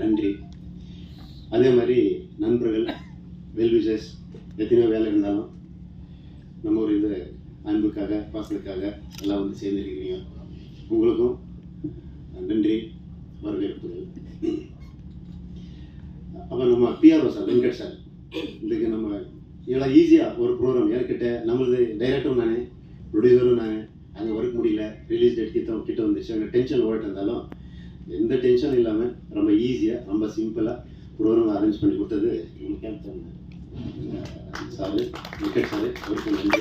நன்றி. அதே மாதிரி நண்பர்கள் வெல்விஷஸ் எத்தனையோ வேலை இருந்தாலும் நம்ம ஒரு இது அன்புக்காக பாசத்துக்காக எல்லாம் வந்து சேர்ந்துருக்கிறீங்க. உங்களுக்கும் நன்றி வரவேற்புகள். அப்புறம் நம்ம பிஆர்ஓ சார் வெங்கட் சார். இதுக்கு நம்ம இவ்வளோ ஈஸியாக ஒரு ப்ரோக்ராம் ஏற்கிட்ட நம்மளது டைரக்டரும் நானே ப்ரொடியூசரும் நானே அங்கே ஒர்க் முடியல ரிலீஸ் டேட் கிட்ட கிட்ட வந்துச்சு அங்கே டென்ஷன் ஓடிட்டு இருந்தாலும் எந்த டென்ஷனும் இல்லாமல் ரொம்ப ஈஸியாக ரொம்ப சிம்பிளாக ப்ரோக்ராம் அரேஞ்ச் பண்ணி கொடுத்தது நம்ம கேப்டன் சாரு விக்கெட் சாரு அவருக்கு நன்றி.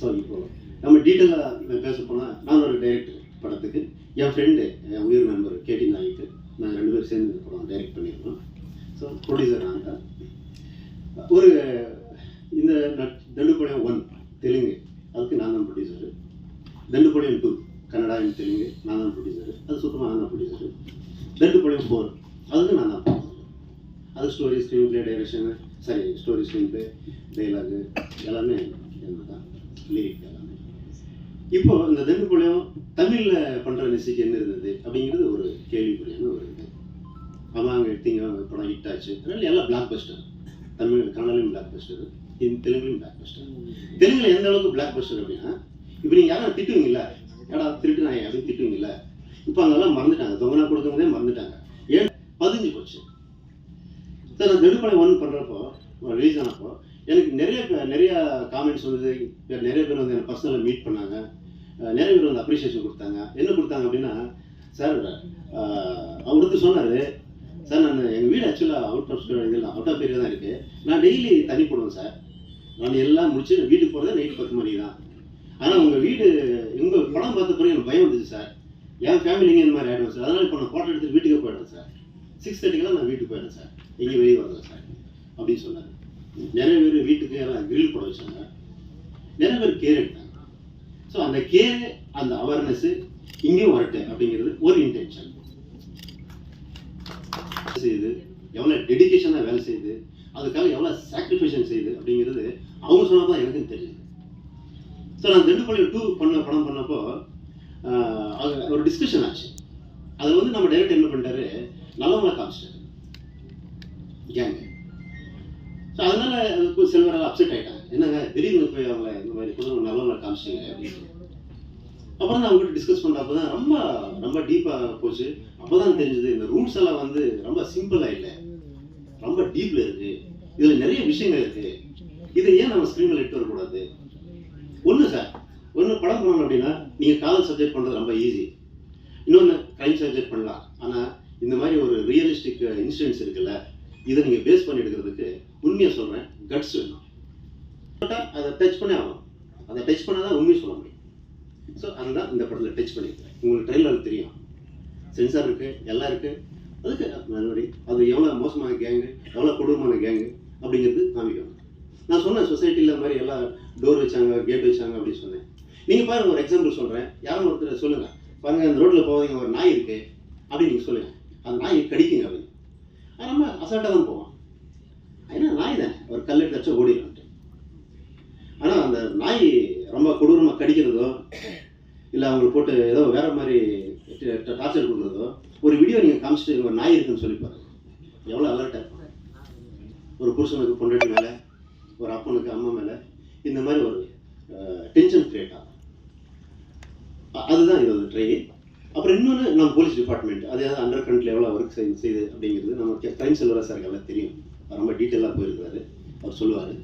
ஸோ இப்போ நம்ம டீட்டெயிலாக பேச போனால் நான் ஒரு டைரக்டர் படத்துக்கு என் ஃப்ரெண்டு என் உயிர் மெம்பர் கேடி நாய்க்கு நாங்கள் ரெண்டு பேரும் சேர்ந்து இந்த படம் டைரக்ட் பண்ணியிருக்கோம். ஸோ ப்ரொடியூசர் நான் தான் ஒரு இந்த நட்- தண்டுபாளையம் ஒன் தெலுங்கு. அதுக்கு நான் தான் ப்ரொடியூசரு தண்டுபாளையம் டூ தெலுங்கு நான் தான் ப்ரொடியூசரு அது சுத்தமாக நான் தான் ப்ரொடியூசரு தண்டுபாளையம் ஃபோர் அதுக்கு நான் தான் producer. அது story screenplay direction sorry story screenplay dialogue எல்லாமே என்ன தான் லிரிக் எல்லாமே. இப்போ இந்த தென்குபாளையம் தமிழில் பண்ணுற நெசிக்கு என்ன இருந்தது அப்படிங்கிறது ஒரு கேள்விக்குறியான ஒரு இது. ஆமாம் அங்கே எடுத்தீங்க அவங்க படம் ஹிட் ஆச்சு. அதனால எல்லாம் பிளாக் பஸ்டர் தமிழ் கன்னடாலையும் பிளாக் பஸ்டர் தெலுங்குலையும் பிளாக் பஸ்டர் தெலுங்குல எந்த அளவுக்கு பிளாக் பஸ்டர் அப்படின்னா இப்போ நீங்கள் யாரும் திட்டுவீங்கல்ல ஏடா திருட்டு நான் அப்படின்னு திட்டுவீங்கல்ல இப்போ அங்கெல்லாம் மறந்துட்டாங்க. தொங்கனா கொடுக்கறதே மறந்துட்டாங்க. ஏன்? பதிஞ்சு போச்சு. சார் நான் நெடுப்படை ஒன் பண்ணுறப்போ ரிலீஸ் ஆனப்போ எனக்கு நிறைய பேர் நிறைய காமெண்ட்ஸ் வந்து நிறைய பேர் வந்து எனக்கு பர்சனலாக மீட் பண்ணாங்க. நிறைய பேர் வந்து அப்ரிஷியேஷன் கொடுத்தாங்க. என்ன கொடுத்தாங்க அப்படின்னா சார் அவருக்கு சொன்னார் சார் நான் எங்கள் வீடு ஆக்சுவலாக அவுட் ஆஃப் இதில் அவுட் ஆஃப் ஏரியா தான் இருக்குது நான் டெய்லி தண்ணி போடுவேன் சார். நான் எல்லாம் முடிச்சு வீட்டுக்கு போகிறதே நைட் பத்து மணி தான். ஆனால் உங்கள் வீடு உங்கள் படம் பார்த்த பிறகு எனக்கு பயம் வந்துச்சு சார். என் ஃபேமிலிங்க இந்த மாதிரி ஆகிடும் சார். அதனால் இப்போ நான் ஃபோட்டோ எடுத்துட்டு வீட்டுக்கு போயிடுறேன் சார். சிக்ஸ் தேர்ட்டிக்கெல்லாம் நான் வீட்டுக்கு போயிடுறேன் சார். எங்கேயும் வெளியே வரேன் சார். அப்படின்னு சொன்னார். நிறைய பேர் வீட்டுக்கு எல்லாம் கிரில் போட வச்சாங்க. நிறைய பேர் கேர் எடுத்தாங்க. ஸோ அந்த கேர் அந்த அவேர்னஸ்ஸு இங்கேயும் வரட்டு அப்படிங்கிறது ஒரு இன்டென்ஷன் செய்யுது. எவ்வளோ டெடிகேஷனாக வேலை செய்யுது. அதுக்காக எவ்வளோ சாக்ரிஃபைஷன் செய்யுது அப்படிங்கிறது அவங்க சொன்னால் தான் எனக்கும் தெரியுது. ஸோ நான் திண்டுக்கல்ல டூ பண்ண படம் பண்ணப்போ அது ஒரு டிஸ்கஷன் ஆச்சு. அது வந்து நம்ம டைரக்டர் என்ன பண்ணிட்டாரு? நல்லவங்களை காமிச்சிட்டாரு. கேங்கு ஸோ அதனால அதுக்கு சிலவரெல்லாம் அப்செட் ஆகிட்டாங்க என்னங்க திடீர்னு போய் அவங்கள இந்த மாதிரி கொஞ்சம் நல்லவங்களை காமிச்சிங்க அப்படின்னு. அப்புறம் நான் அவங்ககிட்ட டிஸ்கஸ் பண்ணுறப்ப தான் ரொம்ப ரொம்ப டீப்பாக போச்சு. அப்போ தான் தெரிஞ்சது இந்த ரூல்ஸ் எல்லாம் வந்து ரொம்ப சிம்பிளாக இல்லை. ரொம்ப டீப்பில் இருக்குது இதில் நிறைய விஷயங்கள் இருக்குது இதை ஏன் நம்ம ஸ்க்ரீனில் எடுத்து வரக்கூடாது? சார் ஒன்று படம் பண்ணணும் அப்படின்னா நீங்கள் காதல் சப்ஜெக்ட் பண்ணுறது ரொம்ப ஈஸி இன்னொன்று க்ரைம் சப்ஜெக்ட் பண்ணலாம். ஆனால் இந்த மாதிரி ஒரு ரியலிஸ்டிக் இன்சிடென்ட்ஸ் இருக்குல்ல இதை நீங்கள் பேஸ் பண்ணி எடுக்கிறதுக்கு உண்மையாக சொல்கிறேன் கட்ஸ் வேணும். அதை டச் பண்ணே ஆகணும். அதை டச் பண்ணால் தான் உண்மையை சொல்ல முடியும். ஸோ அதுதான் இந்த படத்தில் டச் பண்ணியிருக்கேன் உங்களுக்கு ட்ரெயிலர் தெரியும். சென்சார் இருக்குது எல்லாம் இருக்குது அதுக்கு மறுபடி அது எவ்வளோ மோசமான கேங்கு எவ்வளோ கொடூரமான கேங்கு அப்படிங்கிறது காமிக்கணும் நான் சொன்னேன் சொசைட்டியில் மாதிரி எல்லாம் டோர் வச்சாங்க கேட் வச்சாங்க அப்படின்னு சொன்னேன். நீங்கள் பாருங்க ஒரு எக்ஸாம்பிள் சொல்கிறேன் யாரும் ஒருத்தர் சொல்லுங்கள் பாருங்கள் அந்த ரோட்டில் போவீங்க ஒரு நாய் இருக்குது அப்படின்னு நீங்கள் சொல்லுங்கள் அந்த நாய் கடிக்குங்க அப்படின்னு. அது நம்ம அசால்ட்டாக தான் போவோம். ஏன்னா நாய் தானே. ஒரு கல் எடுத்து வச்சா ஓடிடும்ட்டு ஆனால் அந்த நாய் ரொம்ப கொடூரமாக கடிக்கிறதோ இல்லை அவங்களை போட்டு ஏதோ வேற மாதிரி டார்ச்சர் கொடுக்குறதோ ஒரு வீடியோ நீங்கள் காமிச்சிட்டு ஒரு நாய் இருக்குன்னு சொல்லி பாருங்க. எவ்வளோ அலர்ட்டாக இருக்கும். ஒரு புருஷனுக்கு பொண்டாட்டி மேலே ஒரு அப்பனுக்கு அம்மா மேலே இந்த மாதிரி ஒரு டென்ஷன் கிரியேட் ஆகும். அதுதான் இதோட ட்ரெயின் அப்புறம் இன்னொன்று நம்ம போலீஸ் டிபார்ட்மெண்ட் அது அண்டர் கரண்ட்ல எவ்வளோ ஒர்க் செய்து செய்யுது அப்படிங்கிறது நம்ம டைம் செல்வரா சாருக்கு எல்லாம் தெரியும். ரொம்ப டீட்டெயிலாக போயிருக்காரு அவர் சொல்லுவார்.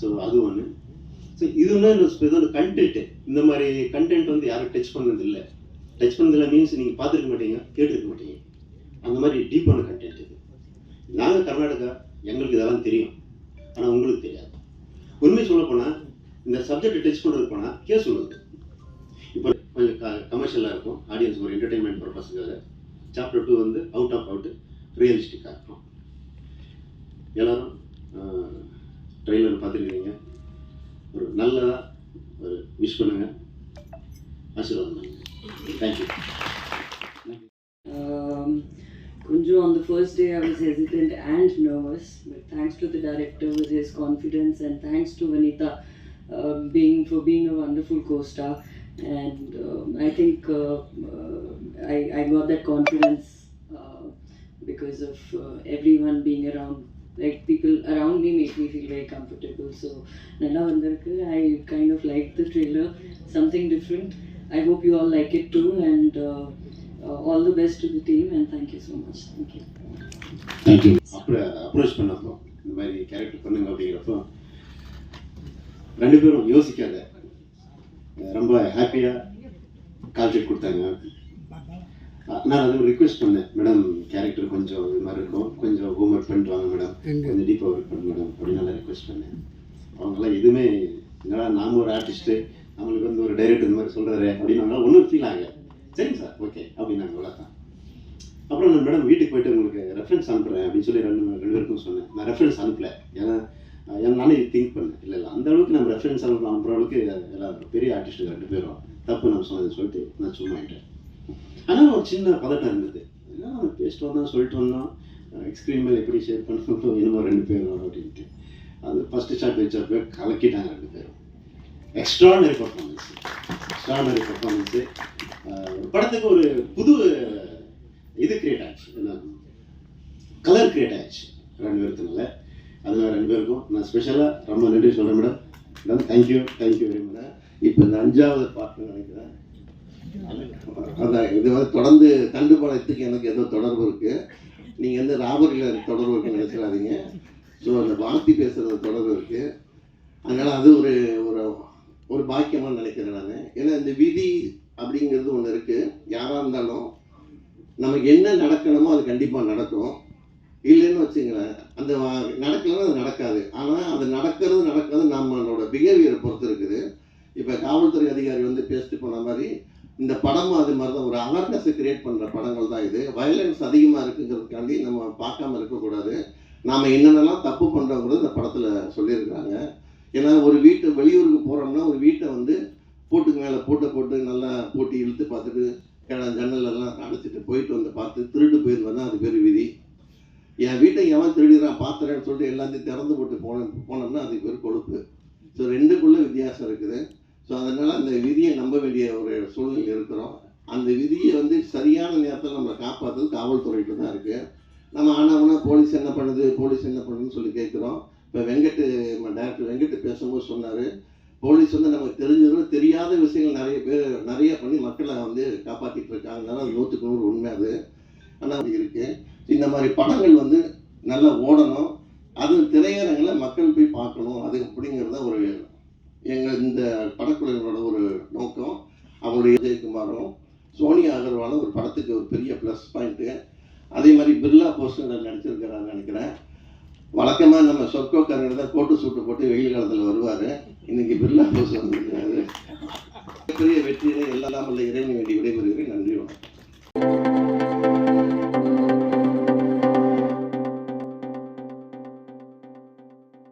ஸோ அது ஒன்று ஸோ இது ஒன்று இதோட கண்டென்ட் இந்த மாதிரி கண்டென்ட் வந்து யாரும் டச் பண்ணதில்லை. டச் பண்ணதில்லை மீன்ஸ் நீங்கள் பார்த்துருக்க மாட்டீங்க கேட்டிருக்க மாட்டீங்க. அந்த மாதிரி டீப்பான கண்டென்ட் இது. நாங்கள் கர்நாடகா எங்களுக்கு இதெல்லாம் தெரியும். ஆனால் உங்களுக்கு தெரியாது. உண்மை சொல்ல போனால் இந்த சப்ஜெக்ட் டச் பண்ணுறது போனால் கேஸ் உள்ளது இப்போ கொஞ்சம் கமர்ஷியலாக இருக்கும். ஆடியன்ஸ் ஒரு என்டர்டைன்மெண்ட் பர்பஸுக்காக சாப்டர் டூ வந்து அவுட் ஆஃப் அவுட் ரியலிஸ்டிக்காக இருக்கும். எல்லோரும் ட்ரெய்லர் பார்த்துருக்கீங்க ஒரு நல்லதாக ஒரு விஷ் பண்ணுங்கள் ஆசீர்வாதம் பண்ணுங்கள் தேங்க்யூ கொஞ்சம் அந்த first day I was hesitant and nervous hesitant and nervous, but thanks to the director with his confidence and thanks to Vanita uh, being for being a wonderful co-star. And um, I think uh, uh, I, I got that confidence uh, because of uh, everyone being around. Like people around me make me feel very comfortable. So Nalla Vandarku, I kind of liked the trailer, something different. I hope you all like it too, and uh, uh, all the best to the team, and thank you so much. Thank you. Thank you அப்புறம் approach பண்ணப்போ இந்த மாதிரி character பண்ணுங்க அப்படிங்கிறப்போ ரெண்டு பேரும் யோசிக்காத. ரொம்ப ஹாப்பியாக கால் ஷீட் கொடுத்தாங்க. நான் அதை ரிக்வெஸ்ட் பண்ணேன். மேடம் கேரக்டர் கொஞ்சம் இது மாதிரி இருக்கும். கொஞ்சம் ஹோம் ஒர்க் பண்ணிட்டு வாங்க மேடம் கொஞ்சம் டீப்பாக ஒர்க் பண்ணு மேடம் அப்படின்னு நான் ரிக்வெஸ்ட் பண்ணேன். அவங்களாம் எதுவுமே என்னடா நாம ஒரு ஆர்டிஸ்ட்டு நம்மளுக்கு வந்து ஒரு டைரக்டர் இந்த மாதிரி சொல்கிறாரு அப்படின்னு ஒன்றும் ஃபீல் ஆகல. சரிங்க சார் ஓகே அப்படின்னாங்க அவ்வளோதான் அப்புறம் நான் மேடம் வீட்டுக்கு போயிட்டு உங்களுக்கு ரெஃபரன்ஸ் அனுப்புகிறேன் அப்படின்னு சொல்லி ரெண்டு ரெண்டு பேருக்கும் சொன்னேன். நான் ரெஃபரன்ஸ் அனுப்பல. ஏன்னா என்னால் இது நானே திங்க் பண்ணேன் இல்லை இல்லை அந்த அளவுக்கு நம்ம ரெஃபரன்ஸ் அனுப்ப அனுப்புகிற அளவுக்கு எல்லாம் பெரிய ஆர்டிஸ்ட் ரெண்டு பேரும் தப்பு நம்ம சொன்னதுன்னு சொல்லிட்டு நான் சும்மாயிட்டேன் ஆனால் ஒரு சின்ன பதட்டம் இருந்தது. ஏன்னா நம்ம பேசிட்டு வந்தோம் சொல்லிட்டு வந்தோம். எக்ஸ்கிரீமில் எப்படி ஷேர் பண்ணணும் என்னமோ ரெண்டு பேரும் அப்படின்ட்டு. அது ஃபஸ்ட்டு ஷாட் வச்சப்போ கலக்கிட்டாங்க ரெண்டு பேரும். எக்ஸ்ட்ரானரி பர்ஃபார்மன்ஸ் எக்ஸ்ட்ரானரி பர்ஃபார்மன்ஸு படத்துக்கு ஒரு புது இது கிரியேட் ஆச்சு. என்ன கலர் கிரியேட் ஆச்சு ரெண்டு பேருக்குனால அதில் ரெண்டு பேருக்கும் நான் ஸ்பெஷலாக ரொம்ப நன்றி சொல்கிறேன் madam madam thank you thank you very much இப்போ இந்த அஞ்சாவது பாட்டு நினைக்கிறேன். அதான் இது வந்து தொடர்ந்து தண்டுபாளையத்துக்கு எனக்கு ஏதோ தொடர்பு இருக்குது நீங்கள் வந்து ராபரியில் எனக்கு தொடர்பு இருக்குன்னு நினைச்சிடாதீங்க. ஸோ அந்த வார்த்தை பேசுகிறது தொடர்பு இருக்குது அதனால் அது ஒரு ஒரு ஒரு பாக்கியமாக நினைக்கிறேன் நான். ஏன்னா இந்த விதி அப்படிங்கிறது ஒன்று இருக்குது யாராக இருந்தாலும் நமக்கு என்ன நடக்கணுமோ அது கண்டிப்பாக நடக்கும். இல்லைன்னு வச்சுங்களேன் அந்த நடக்கலன்னா அது நடக்காது. ஆனால் அது நடக்கிறது நடக்கிறது நம்மளோட பிஹேவியரை பொறுத்து இருக்குது. இப்போ காவல்துறை அதிகாரி வந்து பேசிட்டு போன மாதிரி இந்த படமும் அது மாதிரி தான் ஒரு அவேர்னஸை கிரியேட் பண்ணுற படங்கள் தான் இது. வயலன்ஸ் அதிகமாக இருக்குங்கிறதுக்காண்டி நம்ம பார்க்காம இருக்கக்கூடாது. நாம் என்னென்னலாம் தப்பு பண்ணுறோங்கிறது இந்த படத்தில் சொல்லியிருக்கிறாங்க ஏன்னா ஒரு வீட்டை வெளியூருக்கு போகிறோம்னா ஒரு வீட்டை வந்து பூட்டுக்கு மேலே பூட்டை போட்டு நல்லா பூட்டி இழுத்து பார்த்துட்டு கிண- ஜன்னலெல்லாம் அடைச்சிட்டு போயிட்டு வந்து பார்த்து திருட்டு போயிருந்தோன்னா அது பேர் விதி. என் வீட்டை எவன் திருடிறான் பார்த்துறேன்னு சொல்லிட்டு எல்லாத்தையும் திறந்து போட்டு போன போனோம்னா அதுக்கு பேர் கொழுப்பு. ஸோ ரெண்டுக்குள்ளே வித்தியாசம் இருக்குது. ஸோ அதனால் அந்த விதியை நம்ப வேண்டிய ஒரு சூழ்நிலை இருக்கிறோம். அந்த விதியை வந்து சரியான நேரத்தில் நம்மளை காப்பாற்றுறது காவல்துறைக்கு தான் இருக்குது நம்ம ஆனவனா போலீஸ் என்ன பண்ணுது போலீஸ் என்ன பண்ணுதுன்னு சொல்லி கேட்குறோம் இப்போ வெங்கட் டேரக்டர் வெங்கட் பேசும்போது சொன்னார் போலீஸ் வந்து நமக்கு தெரிஞ்சதும் தெரியாத விஷயங்கள் நிறைய பேர் நிறைய பண்ணி மக்களை வந்து காப்பாற்றிட்டு இருக்காங்க. அதனால அது நூற்றுக்கு நூறு உண்மை அது. ஆனால் அது இருக்குது இந்த மாதிரி படங்கள் வந்து நல்லா ஓடணும். அது திரையரங்கில் மக்கள் போய் பார்க்கணும். அது அப்படிங்கிறத ஒரு எங்கள் இந்த படக்குழுவினரோட ஒரு நோக்கம். அவங்களுடைய விஜயகுமாரும் சோனியா அகர்வாலும் ஒரு படத்துக்கு ஒரு பெரிய ப்ளஸ் பாயிண்ட்டு அதே மாதிரி பிர்லா போஸ்டர் நடிச்சிருக்கிறான்னு நினைக்கிறேன். வழக்கமாக நம்ம சொற்கோக்காரங்க தான் கோட்டு சூட்டு போட்டு வெயில் காலத்தில் வருவார். இன்னைக்கு பிர்லா போஸ் வந்திருக்கிறாரு பெரிய வெற்றியை எல்லாம் இல்லை இறைவன் வேண்டி விடைபெறுகிறேன். நன்றி வணக்கம்.